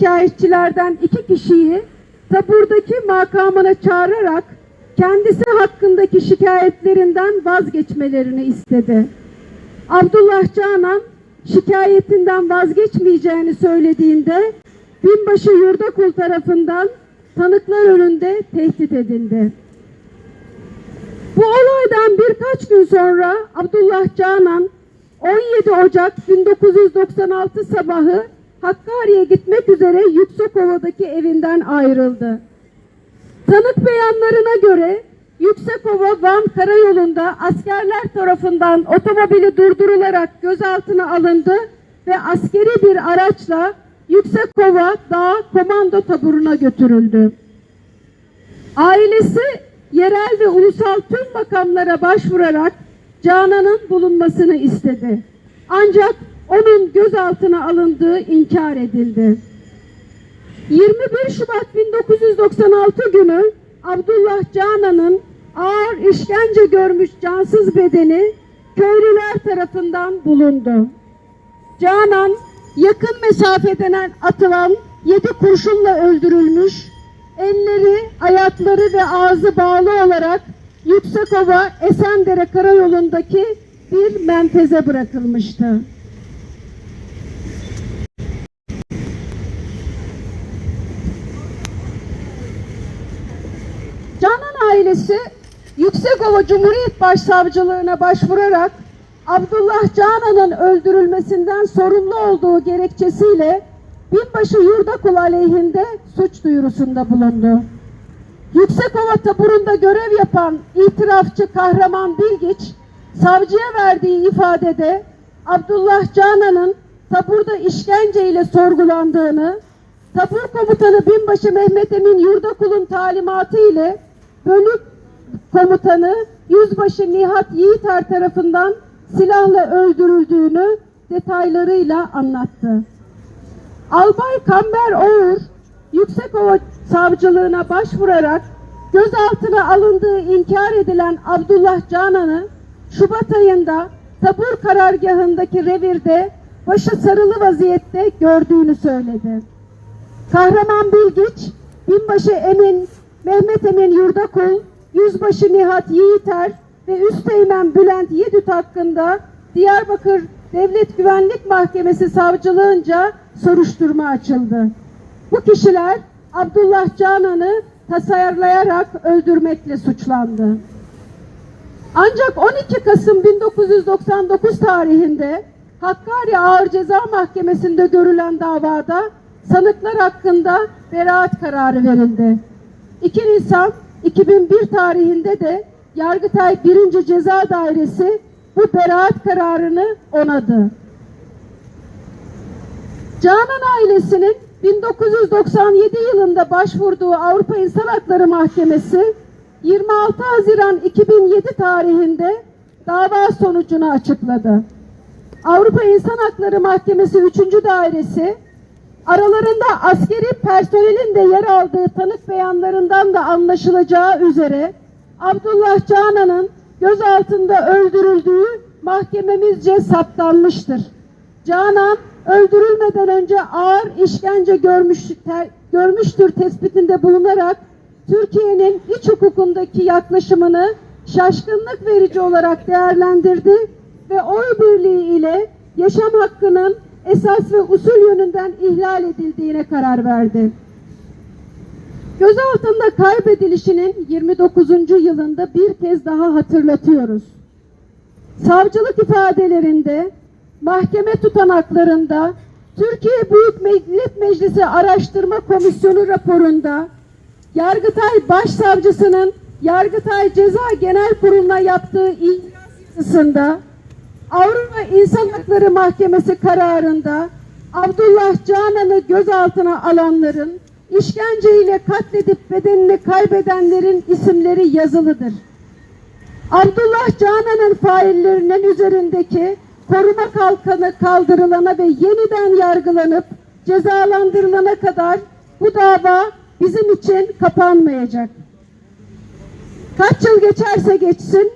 şikayetçilerden iki kişiyi taburdaki makamına çağırarak kendisi hakkındaki şikayetlerinden vazgeçmelerini istedi. Abdullah Canan şikayetinden vazgeçmeyeceğini söylediğinde binbaşı Yurdakul tarafından tanıklar önünde tehdit edildi. Bu olaydan birkaç gün sonra Abdullah Canan 17 Ocak 1996 sabahı Hakkari'ye gitmek üzere Yüksekova'daki evinden ayrıldı. Tanık beyanlarına göre Yüksekova Van Karayolu'nda askerler tarafından otomobili durdurularak gözaltına alındı ve askeri bir araçla Yüksekova Dağ Komando Taburu'na götürüldü. Ailesi yerel ve ulusal tüm makamlara başvurarak Canan'ın bulunmasını istedi. Ancak onun gözaltına alındığı inkar edildi. 21 Şubat 1996 günü Abdullah Canan'ın ağır işkence görmüş cansız bedeni köylüler tarafından bulundu. Canan yakın mesafeden atılan yedi kurşunla öldürülmüş, elleri, ayakları ve ağzı bağlı olarak Yüksekova Esendere Karayolu'ndaki bir menfeze bırakılmıştı. Canan ailesi Yüksekova Cumhuriyet Başsavcılığına başvurarak Abdullah Canan'ın öldürülmesinden sorumlu olduğu gerekçesiyle binbaşı Yurdakul aleyhinde suç duyurusunda bulundu. Yüksekova taburunda görev yapan itirafçı Kahraman Bilgiç, savcıya verdiği ifadede Abdullah Canan'ın taburda işkenceyle sorgulandığını, tabur komutanı binbaşı Mehmet Emin Yurdakul'un talimatı ile bölük komutanı Yüzbaşı Nihat Yiğiter tarafından silahla öldürüldüğünü detaylarıyla anlattı. Albay Kamber Oğur, Yüksekova Savcılığına başvurarak gözaltına alındığı inkar edilen Abdullah Canan'ı Şubat ayında tabur karargahındaki revirde başı sarılı vaziyette gördüğünü söyledi. Kahraman Bilgiç, Binbaşı Emin, Mehmet Emin Yurdakul, Yüzbaşı Nihat Yiğiter ve Üsteğmen Bülent Yedüt hakkında Diyarbakır Devlet Güvenlik Mahkemesi savcılığınca soruşturma açıldı. Bu kişiler Abdullah Canan'ı tasarlayarak öldürmekle suçlandı. Ancak 12 Kasım 1999 tarihinde Hakkari Ağır Ceza Mahkemesi'nde görülen davada sanıklar hakkında beraat kararı verildi. 2 Nisan 2001 tarihinde de Yargıtay 1. Ceza Dairesi bu beraat kararını onadı. Canan ailesinin 1997 yılında başvurduğu Avrupa İnsan Hakları Mahkemesi 26 Haziran 2007 tarihinde dava sonucunu açıkladı. Avrupa İnsan Hakları Mahkemesi 3. Dairesi aralarında askeri personelin de yer aldığı tanık beyanlarından da anlaşılacağı üzere Abdullah Canan'ın gözaltında öldürüldüğü mahkememizce saptanmıştır. Canan öldürülmeden önce ağır işkence görmüş, ter, görmüştür tespitinde bulunarak Türkiye'nin iç hukukundaki yaklaşımını şaşkınlık verici olarak değerlendirdi ve oy birliği ile yaşam hakkının esas ve usul yönünden ihlal edildiğine karar verdi. Gözaltında kaybedilişinin 29. yılında bir kez daha hatırlatıyoruz. Savcılık ifadelerinde, mahkeme tutanaklarında, Türkiye Büyük Millet Meclisi Araştırma Komisyonu raporunda, Yargıtay Başsavcısının Yargıtay Ceza Genel Kurulu'na yaptığı itirazında, Avrupa İnsan Hakları Mahkemesi kararında Abdullah Canan'ı gözaltına alanların işkenceyle katledip bedenini kaybedenlerin isimleri yazılıdır. Abdullah Canan'ın faillerinin üzerindeki koruma kalkanı kaldırılana ve yeniden yargılanıp cezalandırılana kadar bu dava bizim için kapanmayacak. Kaç yıl geçerse geçsin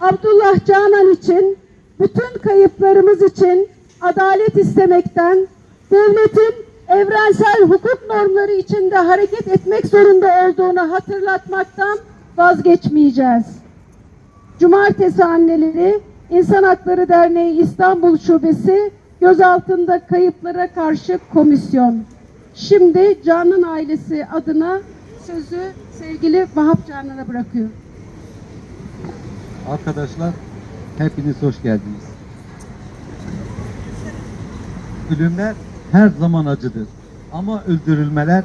Abdullah Canan için bütün kayıplarımız için adalet istemekten devletin evrensel hukuk normları içinde hareket etmek zorunda olduğunu hatırlatmaktan vazgeçmeyeceğiz. Cumartesi Anneleri İnsan Hakları Derneği İstanbul Şubesi gözaltında kayıplara karşı komisyon. Şimdi Canan ailesi adına sözü sevgili Vahap Canan'a bırakıyorum. Arkadaşlar hepiniz hoş geldiniz. Ölümler her zaman acıdır. Ama öldürülmeler,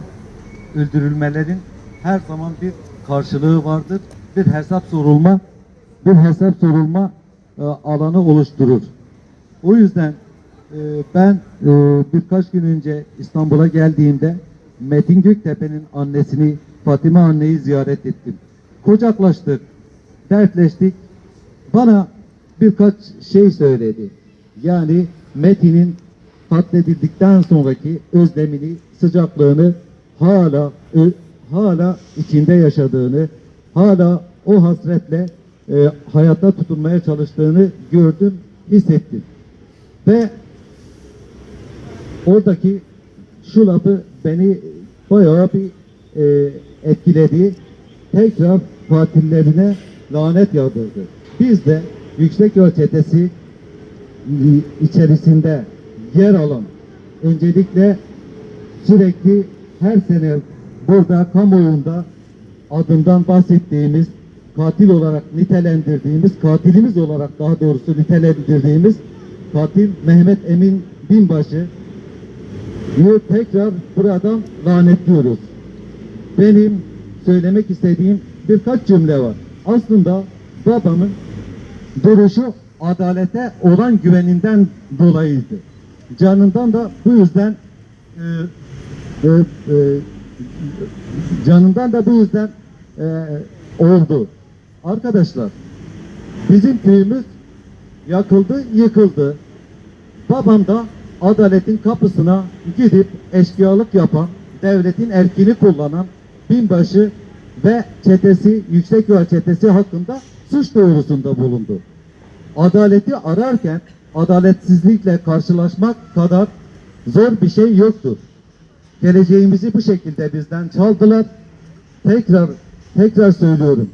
öldürülmelerin her zaman bir karşılığı vardır. Bir hesap sorulma, bir hesap sorulma e, alanı oluşturur. O yüzden e, ben e, birkaç gün önce İstanbul'a geldiğimde Metin Göktepe'nin annesini Fatime anneyi ziyaret ettim. Kucaklaştık, dertleştik. Bana birkaç şey söyledi. Yani Metin'in katledildikten sonraki özlemini, sıcaklığını hala hala içinde yaşadığını, hala o hasretle e, hayatta tutunmaya çalıştığını gördüm, hissettim. Ve oradaki şu lafı beni bayağı bir e, etkiledi. Tekrar katillerine lanet yağdırdı. Biz de Yüksek Yol Çetesi içerisinde yer alan öncelikle sürekli her sene burada kamuoyunda adından bahsettiğimiz katil olarak nitelendirdiğimiz katilimiz olarak daha doğrusu nitelendirdiğimiz katil Mehmet Emin Binbaşı tekrar buradan lanetliyoruz. Benim söylemek istediğim birkaç cümle var. Aslında babamın duruşu adalete olan güveninden dolayıydı. Canından da bu yüzden e, e, e, canından da bu yüzden e, oldu. Arkadaşlar bizim köyümüz yakıldı, yıkıldı. Babam da adaletin kapısına gidip eşkıyalık yapan, devletin erkini kullanan binbaşı ve çetesi, yüksek yol çetesi hakkında suç duyurusunda bulundu. Adaleti ararken adaletsizlikle karşılaşmak kadar zor bir şey yoktur. Geleceğimizi bu şekilde bizden çaldılar. Tekrar tekrar söylüyorum.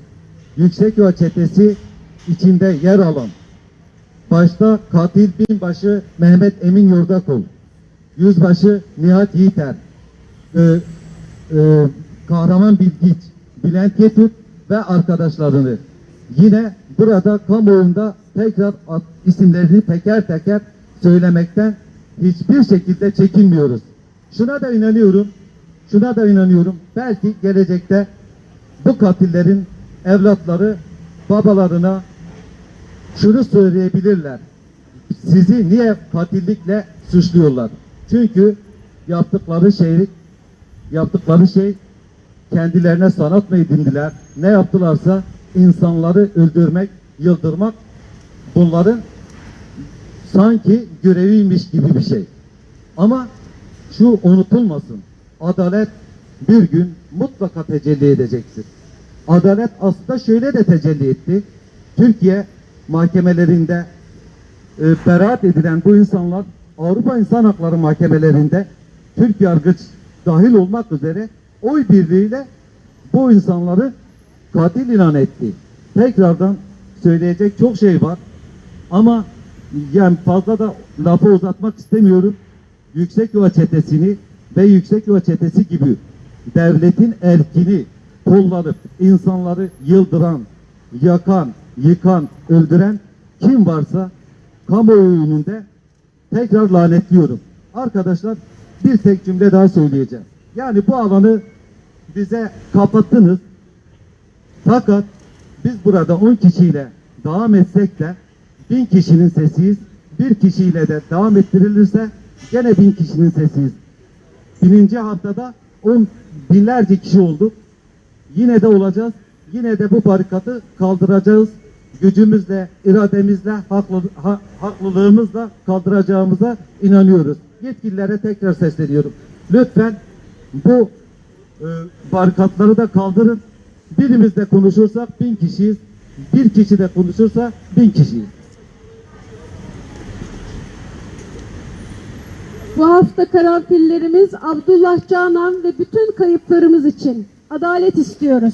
Yüksek yol çetesi içinde yer alan başta katil binbaşı Mehmet Emin Yurdakul, yüzbaşı Nihat Yiğiter, e, e, Kahraman Bilgiç, Bülent Yetüt ve arkadaşlarını yine burada kamuoyunda tekrar isimlerini teker teker söylemekten hiçbir şekilde çekinmiyoruz. Şuna da inanıyorum, şuna da inanıyorum. Belki gelecekte bu katillerin evlatları babalarına şunu söyleyebilirler. Sizi niye katillikle suçluyorlar? Çünkü yaptıkları şey yaptıkları şey kendilerine sanat mı edindiler? Ne yaptılarsa insanları öldürmek, yıldırmak bunların sanki göreviymiş gibi bir şey. Ama şu unutulmasın. Adalet bir gün mutlaka tecelli edecektir. Adalet aslında şöyle de tecelli etti. Türkiye mahkemelerinde e, beraat edilen bu insanlar Avrupa İnsan Hakları mahkemelerinde Türk yargıç dahil olmak üzere oy birliğiyle bu insanları katil ilan etti. Tekrardan söyleyecek çok şey var. Ama yani fazla da lafı uzatmak istemiyorum. Yüksek Yuva Çetesi'ni ve Yüksek Yuva Çetesi gibi devletin erkini kullanıp insanları yıldıran, yakan, yıkan, öldüren kim varsa kamuoyu önünde tekrar lanetliyorum. Arkadaşlar bir tek cümle daha söyleyeceğim. Yani bu alanı bize kapattınız. Fakat biz burada 10 kişiyle devam etsek de bin kişinin sesiyiz. Bir kişiyle de devam ettirilirse gene bin kişinin sesiyiz. Birinci haftada on binlerce kişi olduk. Yine de olacağız. Yine de bu barikatı kaldıracağız. Gücümüzle, irademizle, haklı, ha- haklılığımızla kaldıracağımıza inanıyoruz. Yetkililere tekrar sesleniyorum. Lütfen bu e, barikatları da kaldırın. Birimiz de konuşursak bin kişiyiz. Bir kişi de konuşursa bin kişiyiz. Bu hafta karanfillerimiz Abdullah Canan ve bütün kayıplarımız için adalet istiyoruz.